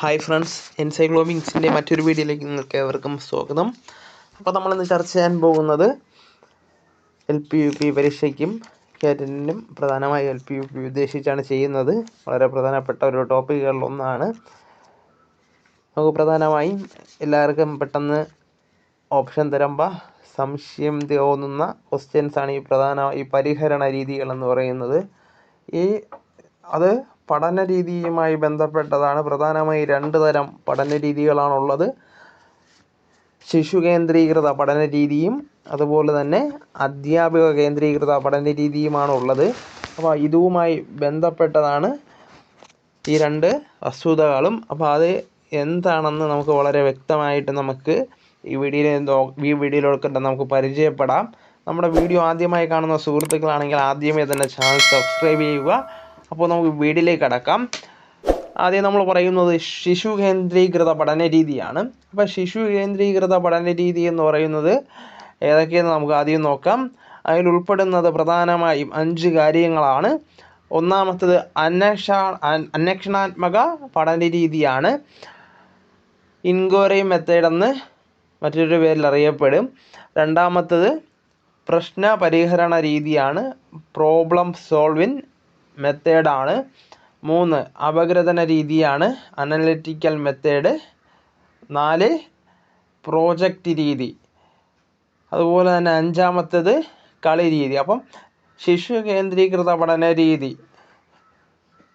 Hi friends എൻസൈക്ലോമിക്സിന്റെ മറ്റൊരു വീഡിയോയിലേക്ക് നിങ്ങൾക്ക് ഏവർക്കും സ്വാഗതം. അപ്പോൾ നമ്മളിന്ന് ചർച്ച ചെയ്യാൻ പോകുന്നത് എൽ പി യു പി പരീക്ഷയ്ക്കും കാറ്റിനും പ്രധാനമായി എൽ പി യു പി ഉദ്ദേശിച്ചാണ് ചെയ്യുന്നത്. വളരെ പ്രധാനപ്പെട്ട ഒരു ടോപ്പിക്കുകളിലൊന്നാണ്. നമുക്ക് പ്രധാനമായും എല്ലാവർക്കും പെട്ടെന്ന് ഓപ്ഷൻ തരുമ്പോൾ സംശയം തോന്നുന്ന ക്വസ്റ്റ്യൻസാണ് ഈ പ്രധാന ഈ പരിഹരണ രീതികളെന്ന് പറയുന്നത്. ഈ അത് പഠന രീതിയുമായി ബന്ധപ്പെട്ടതാണ്. പ്രധാനമായി രണ്ട് തരം പഠന രീതികളാണുള്ളത് ശിശു കേന്ദ്രീകൃത പഠന രീതിയും അതുപോലെ തന്നെ അധ്യാപക കേന്ദ്രീകൃത പഠന രീതിയുമാണ് ഉള്ളത് അപ്പോൾ ഇതുമായി ബന്ധപ്പെട്ടതാണ് ഈ രണ്ട് വസ്തുതകളും. അപ്പോൾ അത് എന്താണെന്ന് നമുക്ക് വളരെ വ്യക്തമായിട്ട് നമുക്ക് ഈ വീഡിയോയിൽ ഈ വീഡിയോയിലൊക്കെ നമുക്ക് പരിചയപ്പെടാം. നമ്മുടെ വീഡിയോ ആദ്യമായി കാണുന്ന സുഹൃത്തുക്കളാണെങ്കിൽ ആദ്യമേ തന്നെ ചാനൽ സബ്സ്ക്രൈബ് ചെയ്യുക. അപ്പോൾ നമുക്ക് വീഡിയോയിലേക്ക് കടക്കാം. ആദ്യം നമ്മൾ പറയുന്നത് ശിശു കേന്ദ്രീകൃത പഠന രീതിയാണ്. അപ്പോൾ ശിശു കേന്ദ്രീകൃത പഠന രീതി എന്ന് പറയുന്നത് ഏതൊക്കെയെന്ന് നമുക്ക് ആദ്യം നോക്കാം. അതിൽ ഉൾപ്പെടുന്നത് പ്രധാനമായും അഞ്ച് കാര്യങ്ങളാണ്. ഒന്നാമത്തത് അന്വേഷ അന്വേഷണാത്മക പഠന രീതിയാണ്. ഇൻക്വയറി മെത്തേഡ് എന്ന് മറ്റൊരു പേരിൽ അറിയപ്പെടും. രണ്ടാമത്തത് പ്രശ്ന പരിഹരണ രീതിയാണ്. പ്രോബ്ലം സോൾവിങ് മെത്തേഡാണ് മൂന്ന് അപഗ്രഥന രീതിയാണ് അനലിറ്റിക്കൽ മെത്തേഡ് നാല് പ്രോജക്റ്റ് രീതി. അതുപോലെ തന്നെ അഞ്ചാമത്തേത് കളി രീതി അപ്പം ശിശു കേന്ദ്രീകൃത പഠന രീതി.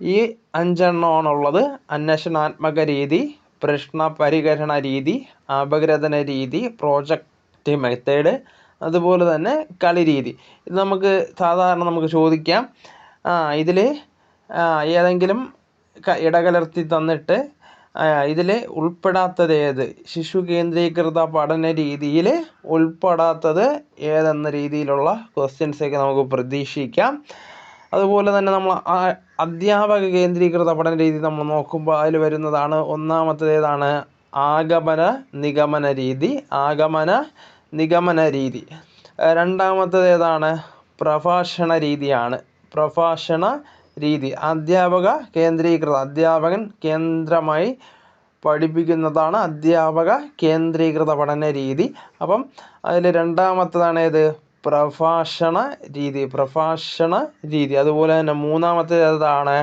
ഈ അഞ്ചെണ്ണമാണുള്ളത്. അന്വേഷണാത്മക രീതി പ്രശ്ന പരിഹരണ രീതി അപഗ്രഥന രീതി പ്രോജക്റ്റ് മെത്തേഡ് അതുപോലെ തന്നെ കളി രീതി ഇത് നമുക്ക് സാധാരണ നമുക്ക് ചോദിക്കാം. ഇതിൽ ഏതെങ്കിലും ഇടകലർത്തി തന്നിട്ട് ഇതിൽ ഉൾപ്പെടാത്തത് ഏത്? ശിശു കേന്ദ്രീകൃത പഠന രീതിയിൽ ഉൾപ്പെടാത്തത് ഏതെന്ന രീതിയിലുള്ള ക്വസ്റ്റ്യൻസൊക്കെ നമുക്ക് പ്രതീക്ഷിക്കാം. അതുപോലെ തന്നെ നമ്മൾ അധ്യാപക കേന്ദ്രീകൃത പഠന രീതി നമ്മൾ നോക്കുമ്പോൾ അതിൽ വരുന്നതാണ് ഒന്നാമത്തേത് ഏതാണ്? ആഗമന നിഗമന രീതി. ആഗമന നിഗമന രീതി. രണ്ടാമത്തേത് ഏതാണ്? പ്രഭാഷണ രീതിയാണ്. പ്രഭാഷണ രീതി. അധ്യാപക കേന്ദ്രീകൃത അധ്യാപകൻ കേന്ദ്രമായി പഠിപ്പിക്കുന്നതാണ് അധ്യാപക കേന്ദ്രീകൃത പഠന രീതി. അപ്പം അതിൽ രണ്ടാമത്തതാണ് ഏത്? പ്രഭാഷണ രീതി. പ്രഭാഷണ രീതി. അതുപോലെ തന്നെ മൂന്നാമത്തേത് ഏതാണ്?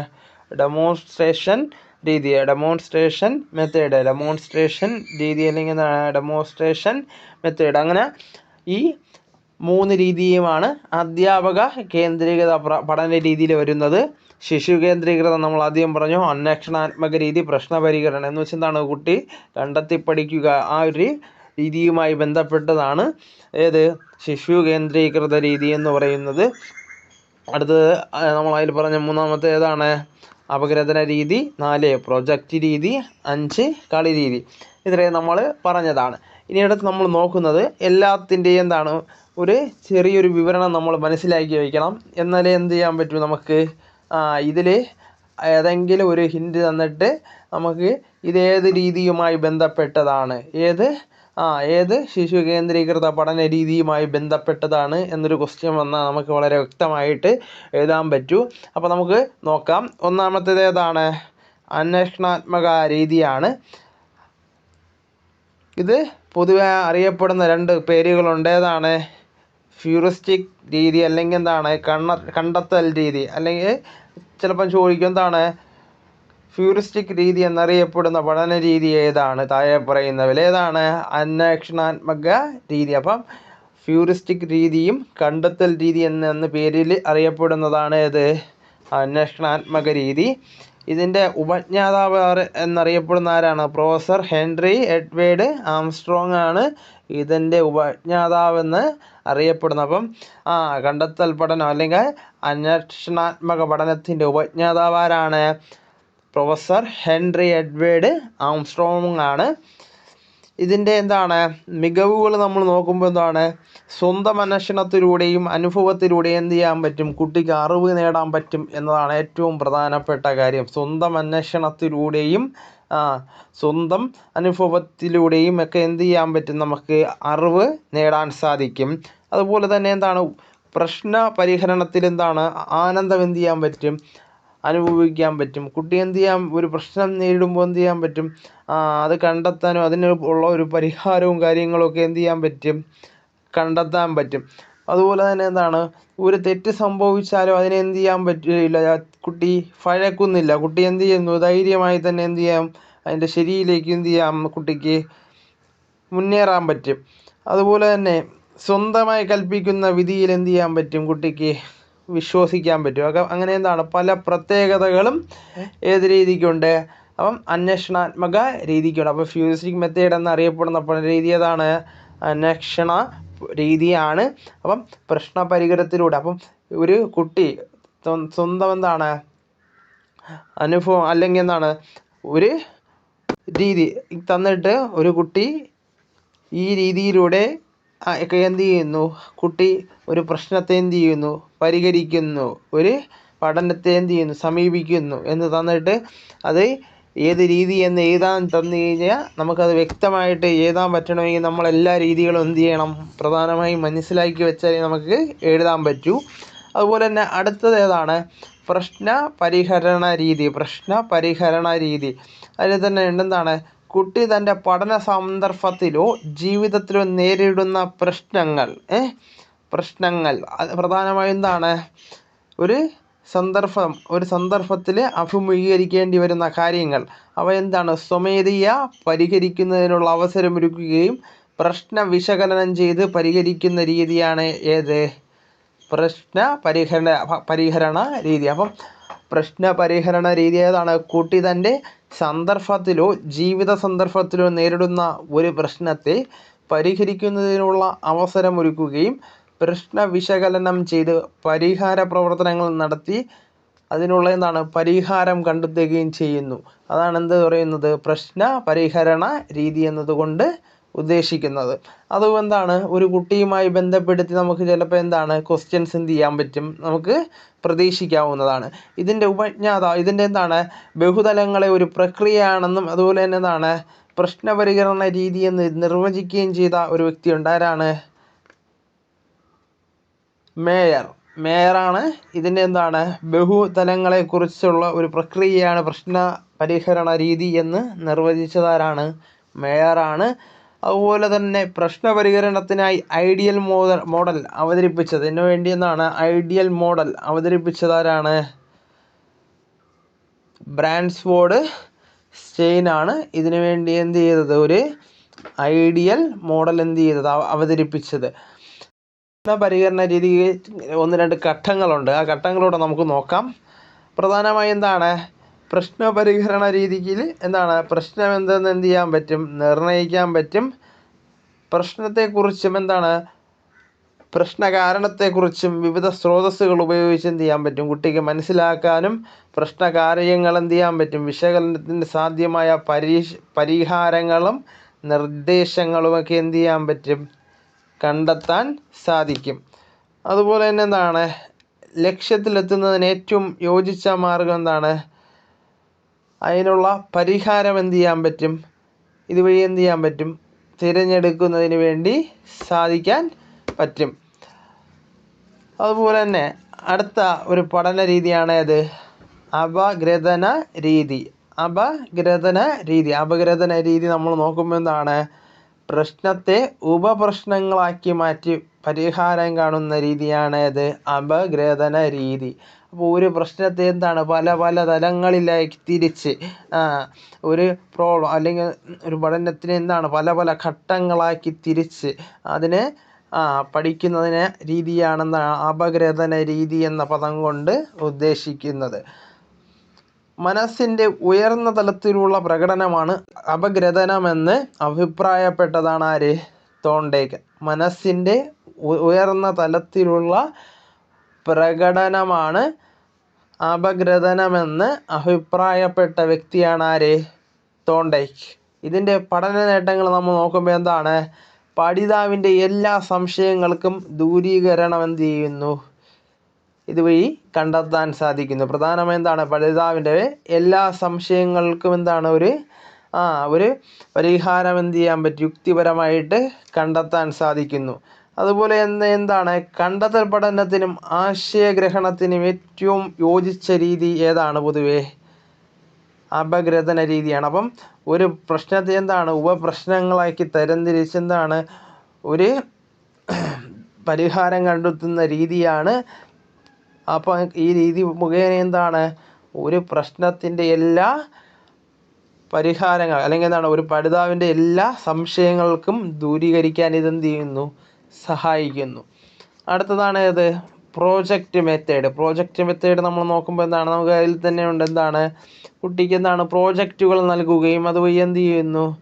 ഡെമോൺസ്ട്രേഷൻ രീതി. ഡെമോൺസ്ട്രേഷൻ മെത്തേഡ് ഡെമോൺസ്ട്രേഷൻ രീതി അല്ലെങ്കിൽ ഡെമോൺസ്ട്രേഷൻ മെത്തേഡ് അങ്ങനെ ഈ മൂന്ന് രീതിയുമാണ് അധ്യാപക കേന്ദ്രീകൃത പഠന രീതിയിൽ വരുന്നത്. ശിശു കേന്ദ്രീകൃതം നമ്മൾ ആദ്യം പറഞ്ഞു. അന്വേഷണാത്മക രീതി പ്രശ്ന പരിഹരണം എന്ന് വെച്ചാൽ എന്താണ് കുട്ടി കണ്ടെത്തി പഠിക്കുക. ആ ഒരു രീതിയുമായി ബന്ധപ്പെട്ടതാണ്. ഏത്? ശിശു കേന്ദ്രീകൃത രീതി എന്ന് പറയുന്നത്. അടുത്തത് നമ്മൾ അതിൽ പറഞ്ഞ മൂന്നാമത്തെ ഏതാണ്? അപഗ്രഥന രീതി. നാല് പ്രൊജക്റ്റ് രീതി. അഞ്ച് കളി രീതി. ഇത്രയും നമ്മൾ പറഞ്ഞതാണ്. ഇനി അടുത്ത് നമ്മൾ നോക്കുന്നത് എല്ലാത്തിന്റെയും എന്താണ് ഒരു ചെറിയൊരു വിവരണം നമ്മൾ മനസ്സിലാക്കി വയ്ക്കണം. എന്നാലേ എന്ത് ചെയ്യാൻ പറ്റും നമുക്ക്? ഇതിൽ ഏതെങ്കിലും ഒരു ഹിൻഡ് തന്നിട്ട് നമുക്ക് ഇതേത് രീതിയുമായി ബന്ധപ്പെട്ടതാണ്? ഏത്? ആ ഏത് ശിശു കേന്ദ്രീകൃത പഠന രീതിയുമായി ബന്ധപ്പെട്ടതാണ് എന്നൊരു ക്വസ്റ്റ്യൻ വന്നാൽ നമുക്ക് വളരെ വ്യക്തമായിട്ട് എഴുതാൻ പറ്റൂ. അപ്പോൾ നമുക്ക് നോക്കാം. ഒന്നാമത്തേത് ഏതാണ്? അന്വേഷണാത്മക രീതിയാണ്. ഇത് പൊതുവെ അറിയപ്പെടുന്ന രണ്ട് പേരുകളുണ്ട് ഏതാണ് ഫ്യൂറിസ്റ്റിക് രീതി അല്ലെങ്കിൽ എന്താണ്? കണ്ണ കണ്ടെത്തൽ രീതി. അല്ലെങ്കിൽ ചിലപ്പം ചോദിക്കും എന്താണ്? ഫ്യൂറിസ്റ്റിക് രീതി എന്നറിയപ്പെടുന്ന പഠന രീതി ഏതാണ്? താഴെ പറയുന്നവയിൽ ഏതാണ്? അന്വേഷണാത്മക രീതി. അപ്പം ഫ്യൂറിസ്റ്റിക് രീതിയും കണ്ടെത്തൽ രീതി എന്ന പേരിൽ അറിയപ്പെടുന്നതാണ് ഏത്? അന്വേഷണാത്മക രീതി. ഇതിന്റെ ഉപജ്ഞാതാവ് എന്നറിയപ്പെടുന്ന ആരാണ്? പ്രൊഫസർ ഹെൻറി എഡ്വേർഡ് ആംസ്ട്രോങ് ആണ് ഇതിന്റെ ഉപജ്ഞാതാവെന്ന് അറിയപ്പെടുന്നത്. അപ്പം ആ കണ്ടെത്തൽ പഠനം അല്ലെങ്കിൽ അന്വേഷണാത്മക പഠനത്തിന്റെ ഉപജ്ഞാതാവ് ആരാണ്? പ്രൊഫസർ ഹെൻറി എഡ്വേർഡ് ആംസ്ട്രോങ് ആണ്. ഇതിന്റെ എന്താണ്? മികവുകൾ നമ്മൾ നോക്കുമ്പോൾ എന്താണ്? സ്വന്തം അന്വേഷണത്തിലൂടെയും അനുഭവത്തിലൂടെയും എന്ത് ചെയ്യാൻ പറ്റും? കുട്ടിക്ക് അറിവ് നേടാൻ പറ്റും എന്നതാണ് ഏറ്റവും പ്രധാനപ്പെട്ട കാര്യം. സ്വന്തം അന്വേഷണത്തിലൂടെയും സ്വന്തം അനുഭവത്തിലൂടെയും ഒക്കെ എന്ത് ചെയ്യാൻ പറ്റും? നമുക്ക് അറിവ് നേടാൻ സാധിക്കും. അതുപോലെ തന്നെ എന്താണ്? പ്രശ്ന പരിഹരണത്തിൽ എന്താണ്? ആനന്ദം എന്ത് ചെയ്യാൻ പറ്റും? അനുഭവിക്കാൻ പറ്റും. കുട്ടി എന്ത് ചെയ്യാം? ഒരു പ്രശ്നം നേരിടുമ്പോൾ എന്ത് ചെയ്യാൻ പറ്റും? അത് കണ്ടെത്താനും അതിന് ഉള്ള ഒരു പരിഹാരവും കാര്യങ്ങളൊക്കെ എന്ത് ചെയ്യാൻ പറ്റും? കണ്ടെത്താൻ പറ്റും. അതുപോലെ തന്നെ എന്താണ്? ഒരു തെറ്റ് സംഭവിച്ചാലും അതിനെ എന്ത് ചെയ്യാൻ പറ്റില്ല. കുട്ടി ഭയക്കുന്നില്ല കുട്ടി എന്ത് ചെയ്യുന്നു? ധൈര്യമായി തന്നെ എന്ത് ചെയ്യാം? അതിന്റെ ശരിയിലേക്ക് എന്ത് ചെയ്യാം? കുട്ടിക്ക് മുന്നേറാൻ പറ്റും. അതുപോലെ തന്നെ സ്വന്തമായി കൽപ്പിക്കുന്ന വിധിയിൽ എന്ത് ചെയ്യാൻ പറ്റും? കുട്ടിക്ക് വിശ്വസിക്കാൻ പറ്റും. ഒക്കെ അങ്ങനെ എന്താണ്? പല പ്രത്യേകതകളും ഏത് രീതിക്കുണ്ട്? അപ്പം അന്വേഷണാത്മക രീതിക്കുണ്ട്. അപ്പോൾ ഫ്യൂസിക് മെത്തേഡ് എന്നറിയപ്പെടുന്ന പല രീതി ഏതാണ്? അന്വേഷണ രീതിയാണ്. അപ്പം പ്രശ്ന പരിഹാരത്തിലൂടെ. അപ്പം ഒരു കുട്ടി സ്വന്തം എന്താണ്? അനുഭവം അല്ലെങ്കിൽ എന്താണ്? ഒരു രീതി തന്നിട്ട് ഒരു കുട്ടി ഈ രീതിയിലൂടെ എന്ത് ചെയ്യുന്നു കുട്ടി ഒരു പ്രശ്നത്തെ എന്ത് ചെയ്യുന്നു പരിഹരിക്കുന്നു. ഒരു പഠനത്തെ എന്ത് ചെയ്യുന്നു സമീപിക്കുന്നു എന്ന് തന്നിട്ട് അത് ഏത് രീതി എന്ന് എഴുതാൻ തന്നു കഴിഞ്ഞാൽ നമുക്കത് വ്യക്തമായിട്ട് എഴുതാൻ പറ്റണമെങ്കിൽ നമ്മൾ എല്ലാ രീതികളും എന്ത് ചെയ്യണം? പ്രധാനമായും മനസ്സിലാക്കി വെച്ചാലേ നമുക്ക് എഴുതാൻ പറ്റൂ. അതുപോലെ തന്നെ അടുത്തത് ഏതാണ്? പ്രശ്ന പരിഹരണ രീതി. പ്രശ്ന പരിഹരണ രീതി. അതിൽ തന്നെ എന്താണ് കുട്ടി തന്റെ പഠന സന്ദർഭത്തിലോ ജീവിതത്തിലോ നേരിടുന്ന പ്രശ്നങ്ങൾ പ്രശ്നങ്ങൾ. പ്രധാനമായും എന്താണ്? ഒരു സന്ദർഭം ഒരു സന്ദർഭത്തിൽ അഭിമുഖീകരിക്കേണ്ടി വരുന്ന കാര്യങ്ങൾ. അവ എന്താണ്? സ്വമേധയ പരിഹരിക്കുന്നതിനുള്ള അവസരമൊരുക്കുകയും പ്രശ്ന വിശകലനം ചെയ്ത് പരിഹരിക്കുന്ന രീതിയാണ് ഏത്? പ്രശ്ന പരിഹരണ പരിഹരണ രീതി. അപ്പം പ്രശ്ന പരിഹരണ രീതി ഏതാണ് കുട്ടി തന്റെ സന്ദർഭത്തിലോ ജീവിത സന്ദർഭത്തിലോ നേരിടുന്ന ഒരു പ്രശ്നത്തെ പരിഹരിക്കുന്നതിനുള്ള അവസരമൊരുക്കുകയും പ്രശ്ന വിശകലനം ചെയ്ത് പരിഹാര പ്രവർത്തനങ്ങൾ നടത്തി അതിനുള്ള എന്താണ് പരിഹാരം കണ്ടെത്തുകയും ചെയ്യുന്നു. അതാണ് എന്ത് പറയുന്നത്? പ്രശ്ന പരിഹരണ രീതി എന്നതുകൊണ്ട് ഉദ്ദേശിക്കുന്നത്. അതുകൊണ്ടാണ് എന്താണ് ഒരു കുട്ടിയുമായി ബന്ധപ്പെടുത്തി നമുക്ക് ചിലപ്പോൾ എന്താണ് ക്വസ്റ്റ്യൻസ് എന്ത് ചെയ്യാൻ പറ്റും നമുക്ക് പ്രതീക്ഷിക്കാവുന്നതാണ്. ഇതിന്റെ ഉപജ്ഞാത ഇതിന്റെ എന്താണ് ബഹുതലങ്ങളെ ഒരു പ്രക്രിയയാണെന്നും അതുപോലെ തന്നെ എന്താണ് പ്രശ്നപരിഹരണ രീതി എന്ന് നിർവചിക്കുകയും ചെയ്ത ഒരു വ്യക്തി ആരാണ്? മേയർ. മേയറാണ് ഇതിന്റെ എന്താണ് ബഹുതലങ്ങളെക്കുറിച്ചുള്ള ഒരു പ്രക്രിയയാണ് പ്രശ്ന പരിഹരണ രീതി എന്ന് നിർവചിച്ചതാരാണ് മേയറാണ്. അതുപോലെ തന്നെ പ്രശ്ന പരിഹരണത്തിനായി ഐഡിയൽ മോഡൽ മോഡൽ അവതരിപ്പിച്ചത്. എന്നു വേണ്ടി എന്നാണ് ഐഡിയൽ മോഡൽ അവതരിപ്പിച്ചതാരാണ്? ബ്രാൻസ്ഫോർഡ് സ്റ്റെയിനാണ് ഇതിനു വേണ്ടി എന്ത് ചെയ്തത്? ഒരു ഐഡിയൽ മോഡൽ എന്ത് ചെയ്തത്? അവതരിപ്പിച്ചത്. പരിഹരണ രീതി ഒന്ന് രണ്ട് ഘട്ടങ്ങളുണ്ട്. ആ ഘട്ടങ്ങളൂടെ നമുക്ക് നോക്കാം. പ്രധാനമായി എന്താണ്? പ്രശ്ന പരിഹരണ രീതിയിൽ എന്താണ്? പ്രശ്നം എന്തെന്ന് എന്ത് ചെയ്യാൻ പറ്റും? നിർണയിക്കാൻ പറ്റും. പ്രശ്നത്തെക്കുറിച്ചും എന്താണ്? പ്രശ്ന കാരണത്തെക്കുറിച്ചും വിവിധ സ്രോതസ്സുകൾ ഉപയോഗിച്ച് എന്ത് ചെയ്യാൻ പറ്റും? കുട്ടിക്ക് മനസ്സിലാക്കാനും പ്രശ്ന കാര്യങ്ങൾ എന്ത് ചെയ്യാൻ പറ്റും? വിശകലനത്തിന് സാധ്യമായ പരീക്ഷ പരിഹാരങ്ങളും നിർദ്ദേശങ്ങളുമൊക്കെ എന്ത് ചെയ്യാൻ പറ്റും? കണ്ടെത്താൻ സാധിക്കും. അതുപോലെ തന്നെ എന്താണ്? ലക്ഷ്യത്തിലെത്തുന്നതിന് ഏറ്റവും യോജിച്ച മാർഗം എന്താണ്? അതിനുള്ള പരിഹാരം എന്ത് ചെയ്യാൻ പറ്റും? ഇതുവഴി എന്ത് ചെയ്യാൻ പറ്റും? തിരഞ്ഞെടുക്കുന്നതിന് വേണ്ടി സാധിക്കാൻ പറ്റും. അതുപോലെ തന്നെ അടുത്ത ഒരു പഠന രീതിയാണ് അത് അപഗ്രഥന രീതി. അപഗ്രഥന രീതി. അപഗ്രഥന രീതി നമ്മൾ നോക്കുമ്പോൾ എന്താണ്? പ്രശ്നത്തെ ഉപപ്രശ്നങ്ങളാക്കി മാറ്റി പരിഹാരം കാണുന്ന രീതിയാണ് അത് അപഗ്രഥന രീതി. അപ്പോൾ ഒരു പ്രശ്നത്തെ എന്താണ്? പല പല തലങ്ങളിലായി തിരിച്ച് ഒരു പ്രോബ്ലം അല്ലെങ്കിൽ ഒരു പഠനത്തിന് എന്താണ്? പല പല ഘട്ടങ്ങളാക്കി തിരിച്ച് അതിനെ പഠിക്കുന്നതിന് രീതിയാണെന്നാണ് അപഗ്രഥന രീതി എന്ന പദം കൊണ്ട് ഉദ്ദേശിക്കുന്നത്. മനസ്സിന്റെ ഉയർന്ന തലത്തിലുള്ള പ്രകടനമാണ് അപഗ്രഥനമെന്ന് അഭിപ്രായപ്പെട്ടതാണ് ആര്? തോണ്ടേക്ക് മനസ്സിന്റെ ഉയർന്ന തലത്തിലുള്ള പ്രകടനമാണ് അപഗ്രഥനമെന്ന് അഭിപ്രായപ്പെട്ട വ്യക്തിയാണ് ആര്? തോണ്ടേക്ക് ഇതിന്റെ പഠന നേട്ടങ്ങൾ നമ്മൾ നോക്കുമ്പോൾ എന്താണ്? പഠിതാവിന്റെ എല്ലാ സംശയങ്ങൾക്കും ദൂരീകരണം എന്ത് ചെയ്യുന്നു? ഇതുവഴി കണ്ടെത്താൻ സാധിക്കുന്നു. പ്രധാനമായും എന്താണ്? പഠിതാവിന്റെ എല്ലാ സംശയങ്ങൾക്കും എന്താണ് ഒരു ആ ഒരു പരിഹാരം എന്ത് ചെയ്യാൻ പറ്റും? യുക്തിപരമായിട്ട് കണ്ടെത്താൻ സാധിക്കുന്നു. അതുപോലെ എന്ത് എന്താണ്? കണ്ടെത്തൽ പഠനത്തിനും ആശയഗ്രഹണത്തിനും ഏറ്റവും യോജിച്ച രീതി ഏതാണ് പൊതുവേ? അപഗ്രഥന രീതിയാണ് അപ്പം ഒരു പ്രശ്നത്തെ എന്താണ്? ഉപപ്രശ്നങ്ങളാക്കി തരംതിരിച്ച് എന്താണ്? ഒരു പരിഹാരം കണ്ടെത്തുന്ന രീതിയാണ്. അപ്പം ഈ രീതി മുഖേന എന്താണ്? ഒരു പ്രശ്നത്തിന്റെ എല്ലാ പരിഹാരങ്ങൾ അല്ലെങ്കിൽ എന്താണ്? ഒരു പഠിതാവിന്റെ എല്ലാ സംശയങ്ങൾക്കും ദൂരീകരിക്കാൻ ഇതെന്ത് ചെയ്യുന്നു? സഹായിക്കുന്നു. അടുത്തതാണ് ഏത്? പ്രോജക്റ്റ് മെത്തേഡ് പ്രോജക്റ്റ് മെത്തേഡ് നമ്മൾ നോക്കുമ്പോൾ എന്താണ്? നമുക്ക് അതിൽ തന്നെ ഉണ്ട്. എന്താണ്? കുട്ടിക്ക് എന്താണ്? പ്രോജക്റ്റുകൾ നൽകുകയും അതുവഴി എന്ത് ചെയ്യുന്നു?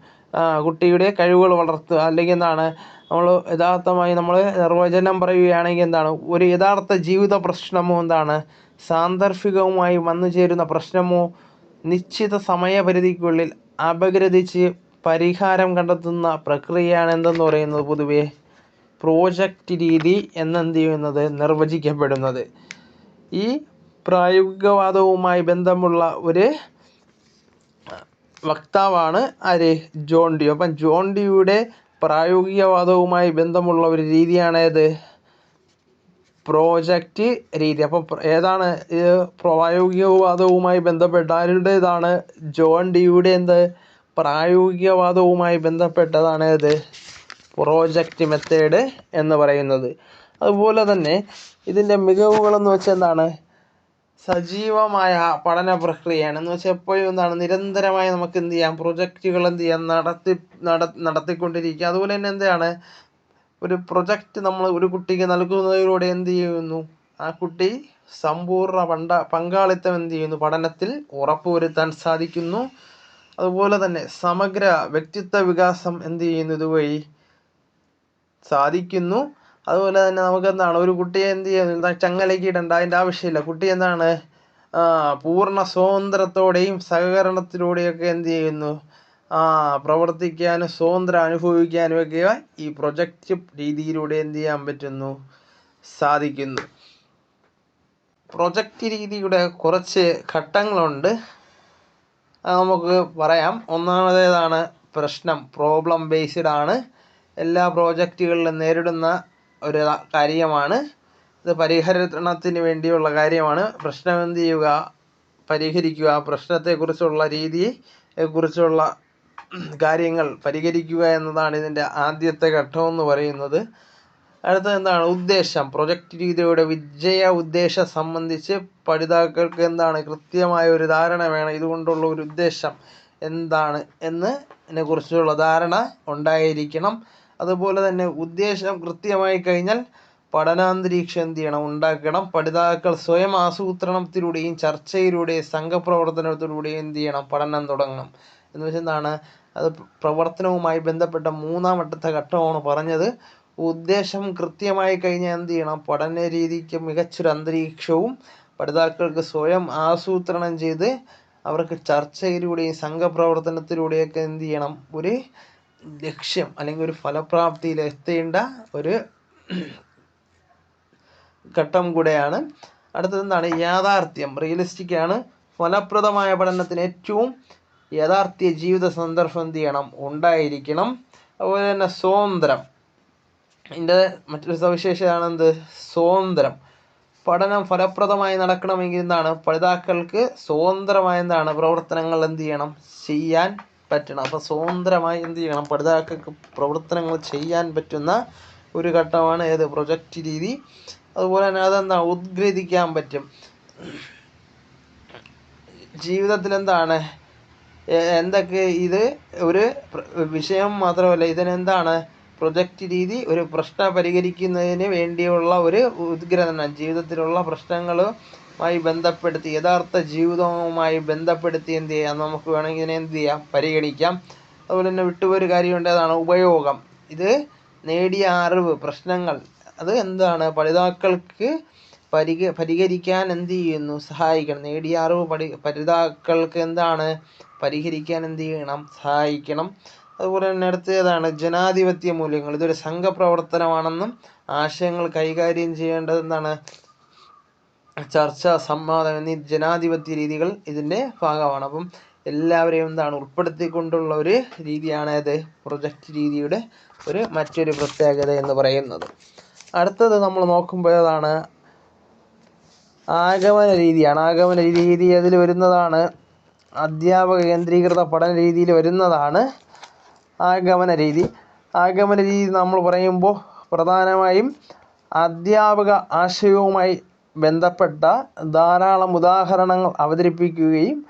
കുട്ടിയുടെ കഴിവുകൾ വളർത്തുക. അല്ലെങ്കിൽ എന്താണ്? നമ്മൾ യഥാർത്ഥമായി നമ്മൾ നിർവചനം പറയുകയാണെങ്കിൽ എന്താണ്? ഒരു യഥാർത്ഥ ജീവിത പ്രശ്നമോ എന്താണ്? സാന്ദർഭികവുമായി വന്നു ചേരുന്ന പ്രശ്നമോ നിശ്ചിത സമയപരിധിക്കുള്ളിൽ അപഗ്രഥിച്ച് പരിഹാരം കണ്ടെത്തുന്ന പ്രക്രിയയാണ് എന്തെന്ന് പറയുന്നത് പൊതുവേ? പ്രോജക്റ്റ് രീതി എന്നെന്ത് ചെയ്യുന്നത്? നിർവചിക്കപ്പെടുന്നത്. ഈ പ്രായോഗികവാദവുമായി ബന്ധമുള്ള ഒരു വക്താവാണ് ആര്? John Dewey. അപ്പം ജോൺ ഡ്യൂയുടെ പ്രായോഗികവാദവുമായി ബന്ധമുള്ള ഒരു രീതിയാണ് ഏത്? പ്രോജക്റ്റ് രീതി. അപ്പോൾ പ്ര- ഏതാണ്? പ്രായോഗികവാദവുമായി ബന്ധപ്പെട്ട ആരുടേതാണ് ജോൺ ഡിയുടെ എന്ത്? പ്രായോഗികവാദവുമായി ബന്ധപ്പെട്ടതാണ് ഏത്? പ്രോജക്റ്റ് മെത്തേഡ് എന്ന് പറയുന്നത്. അതുപോലെ തന്നെ ഇതിന്റെ മികവുകളെന്ന് വെച്ചാൽ എന്താണ്? സജീവമായ പഠന പ്രക്രിയയാണ്. എന്ന് വെച്ചാൽ എപ്പോഴും എന്താണ്? നിരന്തരമായി നമുക്ക് എന്ത് ചെയ്യാം? പ്രൊജക്റ്റുകൾ എന്ത് ചെയ്യാം? നടത്തി നട നടത്തിക്കൊണ്ടിരിക്കുക. അതുപോലെ തന്നെ എന്താണ്? ഒരു പ്രൊജക്റ്റ് നമ്മൾ ഒരു കുട്ടിക്ക് നൽകുന്നതിലൂടെ എന്ത് ചെയ്യുന്നു? ആ കുട്ടി സമ്പൂർണ പണ്ട പങ്കാളിത്തം എന്ത് ചെയ്യുന്നു? പഠനത്തിൽ ഉറപ്പുവരുത്താൻ സാധിക്കുന്നു. അതുപോലെ തന്നെ സമഗ്ര വ്യക്തിത്വ വികാസം എന്ത് ചെയ്യുന്നു ഇതുവഴി? സാധിക്കുന്നു. അതുപോലെ തന്നെ നമുക്ക് എന്താണ് ഒരു കുട്ടിയെ എന്ത് ചെയ്യുന്നു ചങ്ങലയ്ക്ക് ഇടണ്ട അതിന്റെ ആവശ്യമില്ല. കുട്ടി എന്താണ് പൂർണ സ്വാതന്ത്ര്യത്തോടെയും സഹകരണത്തിലൂടെയൊക്കെ എന്ത് ചെയ്യുന്നു പ്രവർത്തിക്കാനും സ്വാതന്ത്ര്യം അനുഭവിക്കാനും ഒക്കെ ഈ പ്രൊജക്റ്റ് രീതിയിലൂടെ എന്ത് ചെയ്യാൻ പറ്റുന്നു സാധിക്കുന്നു. പ്രൊജക്റ്റ് രീതിയുടെ കുറച്ച് ഘട്ടങ്ങളുണ്ട്. നമുക്ക് പറയാം. ഒന്നാമതേതാണ് പ്രശ്നം. പ്രോബ്ലം ബേസ്ഡ് ആണ്. എല്ലാ പ്രോജക്റ്റുകളിലും നേരിടുന്ന ഒരു കാര്യമാണ്. ഇത് പരിഹരണത്തിന് വേണ്ടിയുള്ള കാര്യമാണ്. പ്രശ്നം എന്ത് ചെയ്യുക? പരിഹരിക്കുക. പ്രശ്നത്തെക്കുറിച്ചുള്ള രീതിയെക്കുറിച്ചുള്ള കാര്യങ്ങൾ പരിഹരിക്കുക എന്നതാണ് ഇതിന്റെ ആദ്യത്തെ ഘട്ടം എന്ന് പറയുന്നത്. അടുത്തത് എന്താണ്? ഉദ്ദേശം. പ്രൊജക്റ്റ് രീതിയുടെ വിജയ ഉദ്ദേശം സംബന്ധിച്ച് പഠിതാക്കൾക്ക് എന്താണ്? കൃത്യമായ ഒരു ധാരണ വേണം. ഇതുകൊണ്ടുള്ള ഒരു ഉദ്ദേശം എന്താണ്? എന്നതിനെ കുറിച്ചുള്ള ധാരണ ഉണ്ടായിരിക്കണം. അതുപോലെ തന്നെ ഉദ്ദേശം കൃത്യമായി കഴിഞ്ഞാൽ പഠനാന്തരീക്ഷം എന്ത് ചെയ്യണം? ഉണ്ടാക്കണം. പഠിതാക്കൾ സ്വയം ആസൂത്രണത്തിലൂടെയും ചർച്ചയിലൂടെയും സംഘപ്രവർത്തനത്തിലൂടെയും എന്ത് ചെയ്യണം? പഠനം തുടങ്ങണം. എന്ന് വെച്ചാൽ എന്താണ്? അത് പ്രവർത്തനവുമായി ബന്ധപ്പെട്ട മൂന്നാം വട്ടത്തെ ഘട്ടമാണ് പറഞ്ഞത്. ഉദ്ദേശം കൃത്യമായി കഴിഞ്ഞാൽ എന്ത് ചെയ്യണം? പഠന രീതിക്ക് മികച്ചൊരു അന്തരീക്ഷവും പഠിതാക്കൾക്ക് സ്വയം ആസൂത്രണം ചെയ്ത് അവർക്ക് ചർച്ചയിലൂടെയും സംഘപ്രവർത്തനത്തിലൂടെയൊക്കെ എന്ത് ചെയ്യണം? ഒരു ലക്ഷ്യം അല്ലെങ്കിൽ ഒരു ഫലപ്രാപ്തിയിൽ എത്തേണ്ട ഒരു ഘട്ടം കൂടെയാണ്. അടുത്തത് എന്താണ്? യാഥാർത്ഥ്യം. റിയലിസ്റ്റിക് ആണ്. ഫലപ്രദമായ പഠനത്തിന് ഏറ്റവും യഥാർത്ഥ ജീവിത സന്ദർഭം എന്ത് ചെയ്യണം? ഉണ്ടായിരിക്കണം. അതുപോലെ തന്നെ സ്വതന്ത്രം. ഇതിന്റെ മറ്റൊരു സവിശേഷതയാണ് എന്ത്? സ്വതന്ത്രം. പഠനം ഫലപ്രദമായി നടക്കണമെങ്കിൽ എന്താണ്? പഠിതാക്കൾക്ക് സ്വതന്ത്രമായ എന്താണ്? പ്രവർത്തനങ്ങൾ എന്ത് ചെയ്യണം? ചെയ്യാൻ പറ്റണം. അപ്പോൾ സ്വതന്ത്രമായി എന്ത് ചെയ്യണം? പഠിതാക്കൾക്ക് പ്രവർത്തനങ്ങൾ ചെയ്യാൻ പറ്റുന്ന ഒരു ഘട്ടമാണ് ഏത്? പ്രൊജക്റ്റ് രീതി. അതുപോലെ തന്നെ അതെന്താ? ഉദ്ഗ്രഥിക്കാൻ പറ്റും. ജീവിതത്തിൽ എന്താണ്? എന്തൊക്കെ ഇത് ഒരു വിഷയം മാത്രമല്ല ഇതിനെന്താണ് പ്രൊജക്റ്റ് രീതി ഒരു പ്രശ്നം പരിഹരിക്കുന്നതിന് വേണ്ടിയുള്ള ഒരു ഉദ്ഗ്രഥനം. ജീവിതത്തിലുള്ള പ്രശ്നങ്ങളുമായി ബന്ധപ്പെടുത്തി യഥാർത്ഥ ജീവിതവുമായി ബന്ധപ്പെടുത്തി എന്ത് ചെയ്യാം? നമുക്ക് വേണമെങ്കിൽ ഇതിനെ എന്ത് ചെയ്യാം? പരിഗണിക്കാം. അതുപോലെ തന്നെ വിട്ടുപോയൊരു കാര്യമുണ്ട്. അതാണ് ഉപയോഗം. ഇത് നേടിയ അറിവ് പ്രശ്നങ്ങൾ. അത് എന്താണ്? പഠിതാക്കൾക്ക് പരിക പരിഹരിക്കാൻ എന്ത് ചെയ്യുന്നു? സഹായിക്കണം. നേടിയ അറിവ് പഠി പഠിതാക്കൾക്ക് എന്താണ്? പരിഹരിക്കാൻ എന്ത് ചെയ്യണം? സഹായിക്കണം. അതുപോലെ തന്നെ അടുത്തതാണ് ജനാധിപത്യ മൂല്യങ്ങൾ. ഇതൊരു സംഘപ്രവർത്തനമാണെന്നും ആശയങ്ങൾ കൈകാര്യം ചെയ്യേണ്ടത് എന്താണ്? ചർച്ച സംവാദം എന്നീ ജനാധിപത്യ രീതികൾ ഇതിന്റെ ഭാഗമാണ്. അപ്പം എല്ലാവരെയും എന്താണ് ഉൾപ്പെടുത്തിക്കൊണ്ടുള്ള ഒരു രീതിയാണ് ഇത്. പ്രൊജക്റ്റ് രീതിയുടെ ഒരു മറ്റൊരു പ്രത്യേകത എന്ന് പറയുന്നത്. അടുത്തത് നമ്മൾ നോക്കുമ്പോൾ ഏതാണ്? ആഗമന രീതിയാണ്. ആഗമന രീതി അതിൽ വരുന്നതാണ്. അധ്യാപക കേന്ദ്രീകൃത പഠന രീതിയിൽ വരുന്നതാണ് ആഗമന രീതി. ആഗമന രീതി നമ്മൾ പറയുമ്പോൾ പ്രധാനമായും അധ്യാപക ആശയവുമായി ബന്ധപ്പെട്ട ധാരാളം ഉദാഹരണങ്ങൾ അവതരിപ്പിക്കുകയും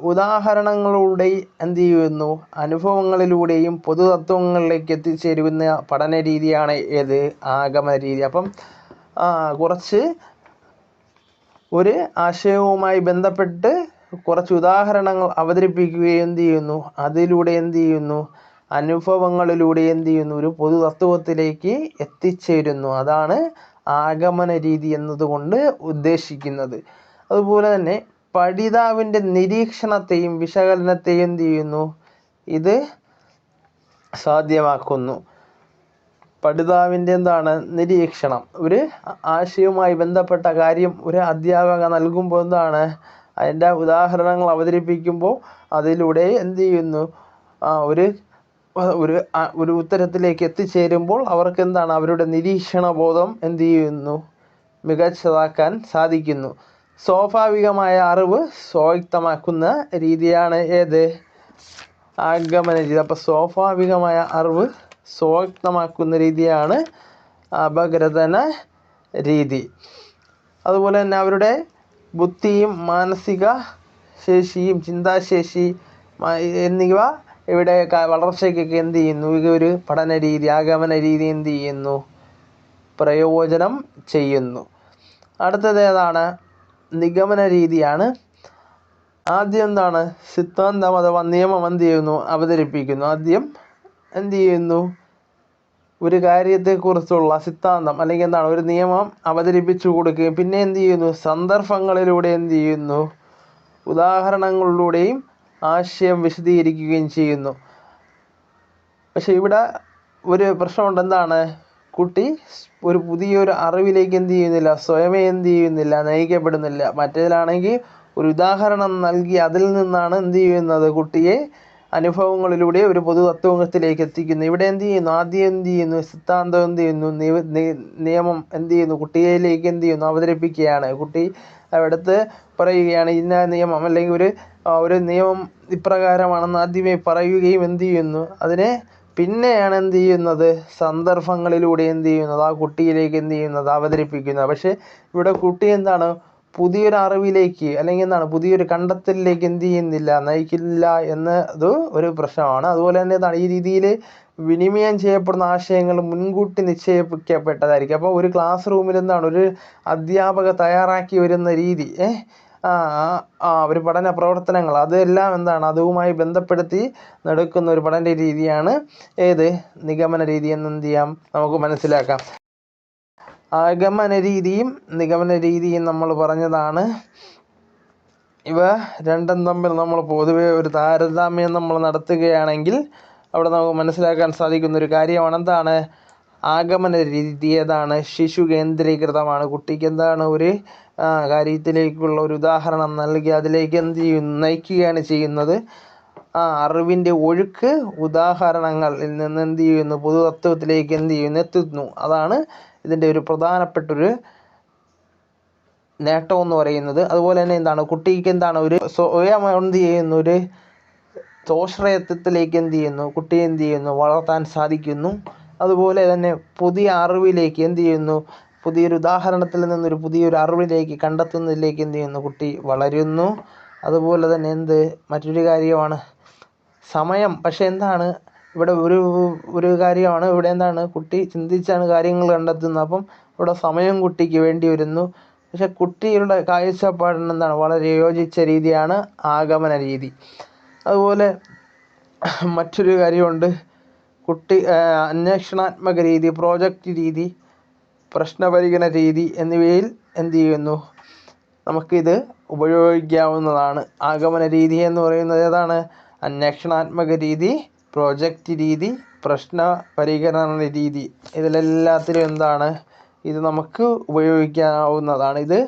ഉദാഹരണങ്ങളുടെ എന്ത് ചെയ്യുന്നു? അനുഭവങ്ങളിലൂടെയും പൊതുതത്വങ്ങളിലേക്ക് എത്തിച്ചേരുന്ന പഠന രീതിയാണ് ഏത്? ആഗമന രീതി. അപ്പം കുറച്ച് ഒരു ആശയവുമായി ബന്ധപ്പെട്ട് കുറച്ച് ഉദാഹരണങ്ങൾ അവതരിപ്പിക്കുകയും എന്ത് ചെയ്യുന്നു? അതിലൂടെ എന്ത് ചെയ്യുന്നു? അനുഭവങ്ങളിലൂടെ എന്ത് ചെയ്യുന്നു? ഒരു പൊതു തത്വത്തിലേക്ക് എത്തിച്ചേരുന്നു. അതാണ് ആഗമന രീതി എന്നതുകൊണ്ട് ഉദ്ദേശിക്കുന്നത്. അതുപോലെ തന്നെ പഠിതാവിന്റെ നിരീക്ഷണത്തെയും വിശകലനത്തെയും എന്ത് ചെയ്യുന്നു? ഇത് സാധ്യമാക്കുന്നു. പഠിതാവിന്റെ എന്താണ്? നിരീക്ഷണം. ഒരു ആശയവുമായി ബന്ധപ്പെട്ട കാര്യം ഒരു അധ്യാപക നൽകുമ്പോൾ എന്താണ്? അതിന്റെ ഉദാഹരണങ്ങൾ അവതരിപ്പിക്കുമ്പോൾ അതിലൂടെ എന്ത് ചെയ്യുന്നു? ആ ഒരു ഒരു ഒരു ഉത്തരത്തിലേക്ക് എത്തിച്ചേരുമ്പോൾ അവർക്ക് എന്താണ് അവരുടെ നിരീക്ഷണ ബോധം എന്ത് ചെയ്യുന്നു? മികച്ചതാക്കാൻ സാധിക്കുന്നു. സ്വാഭാവികമായ അറിവ് സ്വായത്തമാക്കുന്ന രീതിയാണ് ഏത്? ആഗമന രീതി. അപ്പോൾ സ്വാഭാവികമായ അറിവ് സ്വായത്തമാക്കുന്ന രീതിയാണ് അപഗ്രഥന രീതി. അതുപോലെ തന്നെ അവരുടെ ബുദ്ധിയും മാനസിക ശേഷിയും ചിന്താശേഷി എന്നിവ ഇവിടെ വളർച്ചയ്ക്കൊക്കെ എന്ത് ചെയ്യുന്നു? ഈ ഒരു പഠന രീതി ആഗമന രീതി എന്ത് ചെയ്യുന്നു? പ്രയോജനം ചെയ്യുന്നു. അടുത്തത് ഏതാണ്? നിഗമന രീതിയാണ്. ആദ്യം എന്താണ്? സിദ്ധാന്തം അഥവാ നിയമം എന്ത് ചെയ്യുന്നു? അവതരിപ്പിക്കുന്നു. ആദ്യം എന്ത് ചെയ്യുന്നു? ഒരു കാര്യത്തെക്കുറിച്ചുള്ള സിദ്ധാന്തം അല്ലെങ്കിൽ എന്താണ്? ഒരു നിയമം അവതരിപ്പിച്ചു കൊടുക്കുകയും പിന്നെ എന്ത് ചെയ്യുന്നു? സന്ദർഭങ്ങളിലൂടെ എന്ത് ചെയ്യുന്നു? ഉദാഹരണങ്ങളിലൂടെയും ആശയം വിശദീകരിക്കുകയും ചെയ്യുന്നു. പക്ഷെ ഇവിടെ ഒരു പ്രശ്നമുണ്ട് എന്താണ് കുട്ടി ഒരു പുതിയൊരു അറിവിലേക്ക് എന്ത് ചെയ്യുന്നില്ല സ്വയമേ എന്ത് ചെയ്യുന്നില്ല നയിക്കപ്പെടുന്നില്ല. മറ്റേതിലാണെങ്കിൽ ഒരു ഉദാഹരണം നൽകി അതിൽ നിന്നാണ് എന്ത് ചെയ്യുന്നത്? കുട്ടിയെ അനുഭവങ്ങളിലൂടെ ഒരു പൊതു തത്വത്തിലേക്ക് എത്തിക്കുന്നു. ഇവിടെ എന്ത് ചെയ്യുന്നു? ആദ്യം എന്ത് ചെയ്യുന്നു? സിദ്ധാന്തം എന്ത് ചെയ്യുന്നു? നിയമം എന്ത് ചെയ്യുന്നു? കുട്ടിയിലേക്ക് എന്ത് ചെയ്യുന്നു? അവതരിപ്പിക്കുകയാണ്. കുട്ടി അവിടുത്തെ പറയുകയാണ് ഇന്ന നിയമം അല്ലെങ്കിൽ ഒരു ഒരു നിയമം ഇപ്രകാരമാണെന്ന് ആദ്യമേ പറയുകയും എന്ത് ചെയ്യുന്നു? അതിനെ പിന്നെയാണ് എന്ത് ചെയ്യുന്നത്? സന്ദർഭങ്ങളിലൂടെ എന്ത് ചെയ്യുന്നത്? ആ കുട്ടിയിലേക്ക് എന്ത് ചെയ്യുന്നത്? അവതരിപ്പിക്കുന്നത്. പക്ഷേ ഇവിടെ കുട്ടി എന്താണ്? പുതിയൊരു അറിവിലേക്ക് അല്ലെങ്കിൽ എന്താണ്? പുതിയൊരു കണ്ടെത്തലിലേക്ക് എന്ത് ചെയ്യുന്നില്ല നയിക്കില്ല എന്നത് ഒരു പ്രശ്നമാണ്. അതുപോലെ തന്നെ എന്താണ്? ഈ രീതിയിൽ വിനിമയം ചെയ്യപ്പെടുന്ന ആശയങ്ങൾ മുൻകൂട്ടി നിശ്ചയിക്കപ്പെട്ടതായിരിക്കും. അപ്പോൾ ഒരു ക്ലാസ് റൂമിൽ എന്താണ്? ഒരു അധ്യാപക തയ്യാറാക്കി വരുന്ന രീതി ഒരു പഠന പ്രവർത്തനങ്ങൾ. അതെല്ലാം എന്താണ്? അതുമായി ബന്ധപ്പെടുത്തി നടക്കുന്ന ഒരു പഠന രീതിയാണ് ഏത്? നിഗമന രീതി എന്ന് എന്ത് ചെയ്യാം നമുക്ക് മനസ്സിലാക്കാം. ആഗമന രീതിയും നിഗമന രീതിയും നമ്മൾ പറഞ്ഞതാണ്. ഇവ രണ്ടും തമ്മിൽ നമ്മൾ പൊതുവെ ഒരു താരതമ്യം നമ്മൾ നടത്തുകയാണെങ്കിൽ അവിടെ നമുക്ക് മനസ്സിലാക്കാൻ സാധിക്കുന്ന ഒരു കാര്യമാണ്. എന്താണ്? ആഗമന രീതി ഏതാണ് ശിശു കേന്ദ്രീകൃതമാണ്. കുട്ടിക്ക് എന്താണ് ഒരു കാര്യത്തിലേക്കുള്ള ഒരു ഉദാഹരണം നൽകി അതിലേക്ക് എന്ത് ചെയ്യുന്നു? നയിക്കുകയാണ് ചെയ്യുന്നത്. ആ അറിവിന്റെ ഒഴുക്ക് ഉദാഹരണങ്ങളിൽ നിന്ന് എന്ത് ചെയ്യുന്നു? പൊതുതത്വത്തിലേക്ക് എന്ത് ചെയ്യുന്നു? എത്തുന്നു. അതാണ് ഇതിന്റെ ഒരു പ്രധാനപ്പെട്ടൊരു നേട്ടം എന്ന് പറയുന്നത്. അതുപോലെ തന്നെ എന്താണ്? കുട്ടിക്ക് എന്താണ് ഒരു സ്വയം എന്ത് ചെയ്യുന്നു? ഒരു സ്വാശ്രയത്വത്തിലേക്ക് എന്ത് ചെയ്യുന്നു? കുട്ടിയെ എന്ത് ചെയ്യുന്നു? വളർത്താൻ സാധിക്കുന്നു. അതുപോലെ തന്നെ പുതിയ അറിവിലേക്ക് എന്ത് ചെയ്യുന്നു? പുതിയൊരു ഉദാഹരണത്തിൽ നിന്നൊരു പുതിയൊരു അറിവിലേക്ക് കണ്ടെത്തുന്നതിലേക്ക് എന്ത് ചെയ്യുന്നു? കുട്ടി വളരുന്നു. അതുപോലെ തന്നെ എന്ത്? മറ്റൊരു കാര്യമാണ്. സമയം. പക്ഷേ എന്താണ്? ഇവിടെ ഒരു ഒരു കാര്യമാണ്. ഇവിടെ എന്താണ്? കുട്ടി ചിന്തിച്ചാണ് കാര്യങ്ങൾ കണ്ടെത്തുന്നത്. അപ്പം ഇവിടെ സമയം കുട്ടിക്ക് വേണ്ടി വരുന്നു. പക്ഷെ കുട്ടിയുടെ കാഴ്ചപ്പാടിന് എന്താണ്? വളരെ യോജിച്ച രീതിയാണ് ആഗമന രീതി. അതുപോലെ മറ്റൊരു കാര്യമുണ്ട്. കുട്ടി അന്വേഷണാത്മക രീതി പ്രോജക്റ്റ് രീതി പ്രശ്നപരിഹരണ രീതി എന്നിവയിൽ എന്ത് ചെയ്യുന്നു? നമുക്കിത് ഉപയോഗിക്കാവുന്നതാണ്. ആഗമന രീതി എന്ന് പറയുന്നത് ഏതാണ്? അന്വേഷണാത്മക രീതി പ്രോജക്റ്റ് രീതി പ്രശ്ന പരിഹരണ രീതി. ഇതിലെല്ലാത്തിലും എന്താണ്? ഇത് നമുക്ക് ഉപയോഗിക്കാവുന്നതാണ്. ഇത്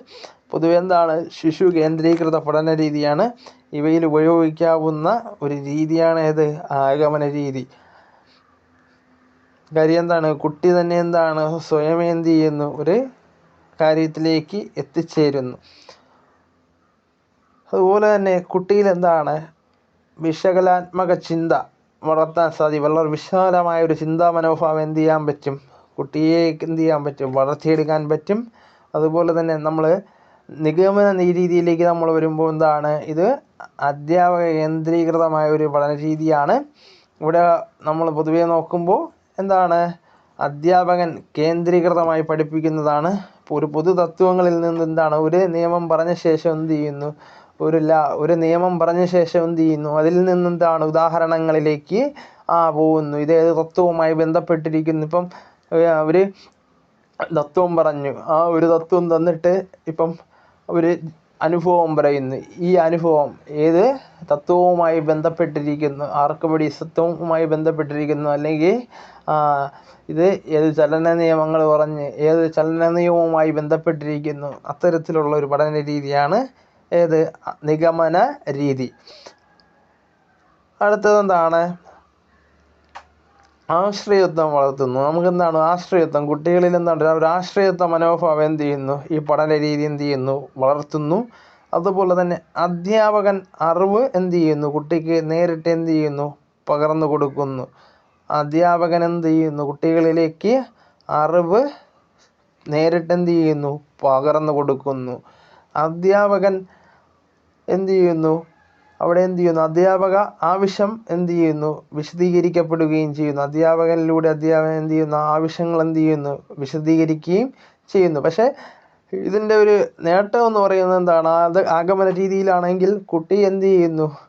പൊതുവെ എന്താണ്? ശിശു കേന്ദ്രീകൃത പഠന രീതിയാണ്. ഇവയിൽ ഉപയോഗിക്കാവുന്ന ഒരു രീതിയാണ് ഏത്? ആഗമന രീതി. കാര്യം എന്താണ് കുട്ടി തന്നെ എന്താണ്? സ്വയം എന്ത് ചെയ്യുന്നു? ഒരു കാര്യത്തിലേക്ക് എത്തിച്ചേരുന്നു. അതുപോലെ തന്നെ കുട്ടിയിൽ എന്താണ്? വിശകലാത്മക ചിന്ത വളർത്താൻ സാധിക്കും. വളരെ വിശാലമായ ഒരു ചിന്താ മനോഭാവം എന്ത് ചെയ്യാൻ പറ്റും? കുട്ടിയെ എന്ത് ചെയ്യാൻ പറ്റും? വളർത്തിയെടുക്കാൻ പറ്റും. അതുപോലെ തന്നെ നമ്മൾ നിഗമന രീതിയിലേക്ക് നമ്മൾ വരുമ്പോൾ എന്താണ്? ഇത് അധ്യാപക കേന്ദ്രീകൃതമായ ഒരു പഠന രീതിയാണ് ഇവിടെ നമ്മൾ പൊതുവേ നോക്കുമ്പോൾ എന്താണ്? അധ്യാപകൻ കേന്ദ്രീകൃതമായി പഠിപ്പിക്കുന്നതാണ്. ഒരു പൊതു തത്വങ്ങളിൽ നിന്ന് എന്താണ്? ഒരു നിയമം പറഞ്ഞ ശേഷം എന്ത് ചെയ്യുന്നു? ഒരു ലാ ഒരു നിയമം പറഞ്ഞ ശേഷം എന്ത് ചെയ്യുന്നു? അതിൽ നിന്ന് എന്താണ് ഉദാഹരണങ്ങളിലേക്ക് ആ പോകുന്നു. ഇത് ഏത് തത്വവുമായി ബന്ധപ്പെട്ടിരിക്കുന്നു? ഇപ്പം അവർ തത്വം പറഞ്ഞു. ആ ഒരു തത്വം തന്നിട്ട് ഇപ്പം ഒരു അനുഭവം പറയുന്നു. ഈ അനുഭവം ഏത് തത്വവുമായി ബന്ധപ്പെട്ടിരിക്കുന്നു? ആർക്കമിഡിസത്വവുമായി ബന്ധപ്പെട്ടിരിക്കുന്നു? അല്ലെങ്കിൽ ഇത് ഏത് ചലന നിയമങ്ങൾ പറഞ്ഞ് ഏത് ചലന നിയമവുമായി ബന്ധപ്പെട്ടിരിക്കുന്നു. അത്തരത്തിലുള്ള ഒരു പഠന രീതിയാണ് ഏത്? നിഗമന രീതി. അടുത്തതെന്താണ് ആശ്രയത്വം വളർത്തുന്നു. നമുക്ക് എന്താണ്? ആശ്രയത്വം. കുട്ടികളിൽ എന്താണ്? ഒരു ആശ്രയത്വ മനോഭാവം എന്ത് ചെയ്യുന്നു? ഈ പഠന രീതി എന്ത് ചെയ്യുന്നു? വളർത്തുന്നു. അതുപോലെ തന്നെ അധ്യാപകൻ അറിവ് എന്ത് ചെയ്യുന്നു? കുട്ടിക്ക് നേരിട്ട് എന്ത് ചെയ്യുന്നു? പകർന്നു കൊടുക്കുന്നു. അധ്യാപകൻ എന്ത് ചെയ്യുന്നു? കുട്ടികളിലേക്ക് അറിവ് നേരിട്ട് എന്ത് ചെയ്യുന്നു? പകർന്നു കൊടുക്കുന്നു. അധ്യാപകൻ എന്ത് ചെയ്യുന്നു? അവിടെ എന്ത് ചെയ്യുന്നു? അധ്യാപക ആവശ്യം എന്ത് ചെയ്യുന്നു? വിശദീകരിക്കപ്പെടുകയും ചെയ്യുന്നു. അധ്യാപകനിലൂടെ അധ്യാപകൻ എന്ത് ചെയ്യുന്നു? ആവശ്യങ്ങൾ എന്ത് ചെയ്യുന്നു? വിശദീകരിക്കുകയും ചെയ്യുന്നു. പക്ഷേ ഇതിന്റെ ഒരു നേട്ടം എന്ന് പറയുന്നത് എന്താണ്? അത് ആഗമന രീതിയിലാണെങ്കിൽ കുട്ടി എന്ത് ചെയ്യുന്നു?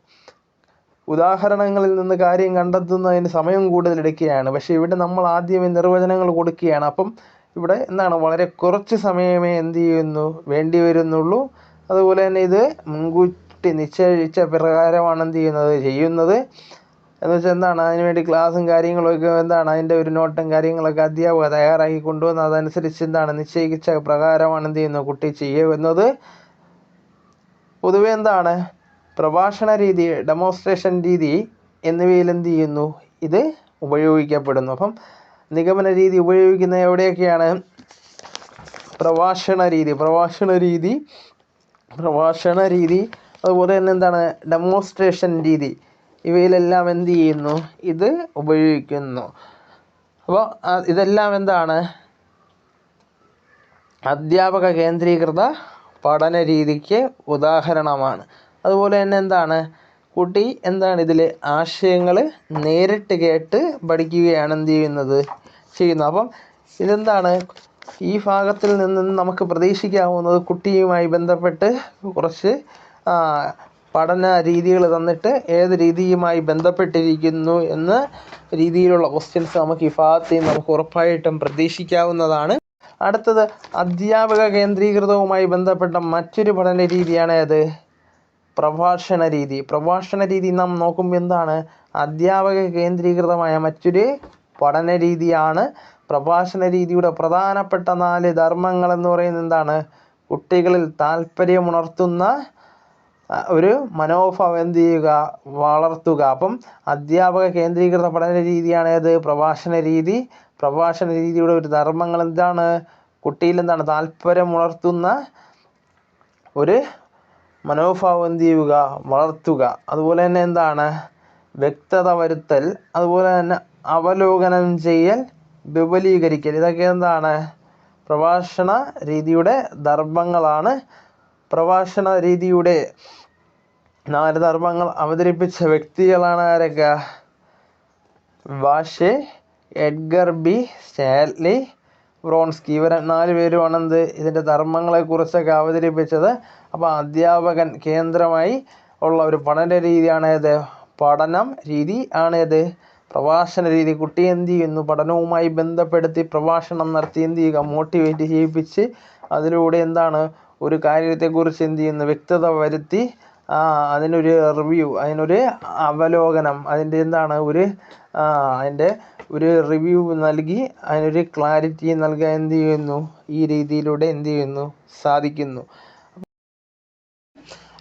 ഉദാഹരണങ്ങളിൽ നിന്ന് കാര്യം കണ്ടെത്തുന്നതിന് സമയം കൂടുതൽ എടുക്കുകയാണ്. പക്ഷേ ഇവിടെ നമ്മൾ ആദ്യമേ നിർവചനങ്ങൾ കൊടുക്കുകയാണ്. അപ്പം ഇവിടെ എന്താണ്? വളരെ കുറച്ച് സമയമേ എന്ത് ചെയ്യുന്നു? വേണ്ടി വരുന്നുള്ളൂ. അതുപോലെ തന്നെ ഇത് മുൻകൂട്ടി നിശ്ചയിച്ച പ്രകാരമാണ് എന്ത് ചെയ്യുന്നത്? ചെയ്യുന്നത്. എന്ന് വെച്ചാൽ എന്താണ്? അതിന് വേണ്ടി ക്ലാസ്സും കാര്യങ്ങളൊക്കെ എന്താണ്? അതിന്റെ ഒരു നോട്ടും കാര്യങ്ങളൊക്കെ അധ്യാപകർ തയ്യാറാക്കി കൊണ്ടുവന്ന് അതനുസരിച്ച് എന്താണ്? നിശ്ചയിച്ച പ്രകാരമാണ് എന്ത് ചെയ്യുന്നത്? കുട്ടി ചെയ്യുന്നത്. പൊതുവെ എന്താണ്? പ്രഭാഷണ രീതി ഡെമോൺസ്ട്രേഷൻ രീതി എന്നിവയിൽ എന്ത് ചെയ്യുന്നു? ഇത് ഉപയോഗിക്കപ്പെടുന്നു. അപ്പം നിഗമന രീതി ഉപയോഗിക്കുന്ന എവിടെയൊക്കെയാണ്? പ്രഭാഷണ രീതി പ്രഭാഷണ രീതി പ്രഭാഷണ രീതി. അതുപോലെ തന്നെ എന്താണ്? ഡെമോൺസ്ട്രേഷൻ രീതി. ഇവയിലെല്ലാം എന്ത് ചെയ്യുന്നു? ഇത് ഉപയോഗിക്കുന്നു. അപ്പോൾ ഇതെല്ലാം എന്താണ്? അധ്യാപക കേന്ദ്രീകൃത പഠന രീതിക്ക് ഉദാഹരണമാണ്. അതുപോലെ തന്നെ എന്താണ്? കുട്ടി എന്താണ് ഇതിൽ ആശയങ്ങൾ നേരിട്ട് കേട്ട് പഠിക്കുകയാണ് എന്ത് ചെയ്യുന്നത്? ചെയ്യുന്നത്. അപ്പം ഇതെന്താണ്? ഈ ഭാഗത്തിൽ നിന്ന് നമുക്ക് പ്രതീക്ഷിക്കാവുന്നത് കുട്ടിയുമായി ബന്ധപ്പെട്ട് കുറച്ച് പഠന രീതികൾ തന്നിട്ട് ഏത് രീതിയുമായി ബന്ധപ്പെട്ടിരിക്കുന്നു എന്ന രീതിയിലുള്ള ക്വസ്റ്റ്യൻസ് നമുക്ക് ഈ ഭാഗത്ത് നമുക്ക് ഉറപ്പായിട്ടും പ്രതീക്ഷിക്കാവുന്നതാണ്. അടുത്തത് അധ്യാപക കേന്ദ്രീകൃതവുമായി ബന്ധപ്പെട്ട മറ്റൊരു പഠന രീതിയാണ് ഏത്? പ്രഭാഷണ രീതി. പ്രഭാഷണ രീതി നാം നോക്കുമ്പോൾ എന്താണ്? അധ്യാപക കേന്ദ്രീകൃതമായ മറ്റൊരു പഠന രീതിയാണ്. പ്രഭാഷണ രീതിയുടെ പ്രധാനപ്പെട്ട നാല് ധർമ്മങ്ങൾ എന്ന് പറയുന്നത് എന്താണ്? കുട്ടികളിൽ താല്പര്യമുണർത്തുന്ന ഒരു മനോഭാവം എന്ത് ചെയ്യുക? വളർത്തുക. അപ്പം അധ്യാപക കേന്ദ്രീകൃത പഠന രീതിയാണ് ഏത്? പ്രഭാഷണ രീതി. പ്രഭാഷണ രീതിയുടെ ഒരു ധർമ്മങ്ങൾ എന്താണ്? കുട്ടിയിൽ എന്താണ്? താല്പര്യമുണർത്തുന്ന ഒരു മനോഭാവം എന്ത് ചെയ്യുക വളർത്തുക. അതുപോലെ തന്നെ എന്താണ്? വ്യക്തത വരുത്തൽ അതുപോലെ തന്നെ അവലോകനം ചെയ്യൽ വിപുലീകരിക്കൽ. ഇതൊക്കെ എന്താണ്? പ്രഭാഷണ രീതിയുടെ ധർമ്മങ്ങളാണ്. പ്രഭാഷണ രീതിയുടെ നാല് ധർമ്മങ്ങൾ അവതരിപ്പിച്ച വ്യക്തികളാണ് ആരൊക്കെ? വാഷെ എഡ്ഗർ ബി സ്റ്റാൻലി ബ്രോൺസ്കി. ഇവർ നാല് പേരുമാണ് എന്ത്? ഇതിന്റെ ധർമ്മങ്ങളെക്കുറിച്ചൊക്കെ അവതരിപ്പിച്ചത്. അപ്പോൾ അധ്യാപകൻ കേന്ദ്രമായി ഉള്ള ഒരു പഠന രീതിയാണ് ഏത് പഠനം രീതി ആണ് ഏത് പ്രഭാഷണ രീതി. കുട്ടി എന്ത് ചെയ്യുന്നു? പഠനവുമായി ബന്ധപ്പെടുത്തി പ്രഭാഷണം നടത്തി എന്ത് ചെയ്യുക? മോട്ടിവേറ്റ് ചെയ്യിപ്പിച്ച് അതിലൂടെ എന്താണ്? ഒരു കാര്യത്തെക്കുറിച്ച് എന്ത് ചെയ്യുന്നു? വ്യക്തത വരുത്തി അതിനൊരു റിവ്യൂ അതിനൊരു അവലോകനം അതിന്റെ എന്താണ്? ഒരു അതിന്റെ ഒരു റിവ്യൂ നൽകി അതിനൊരു ക്ലാരിറ്റി നൽകാൻ എന്ത് ചെയ്യുന്നു? ഈ രീതിയിലൂടെ എന്ത് ചെയ്യുന്നു? സാധിക്കുന്നു.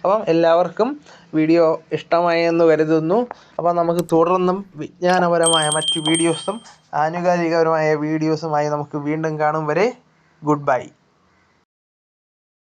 അപ്പം എല്ലാവർക്കും വീഡിയോ ഇഷ്ടമായെന്ന് കരുതുന്നു. അപ്പം നമുക്ക് തുടർന്നും വിജ്ഞാനപരമായ മറ്റു വീഡിയോസും ആനുകാലികപരമായ വീഡിയോസുമായി നമുക്ക് വീണ്ടും കാണും വരെ. Good bye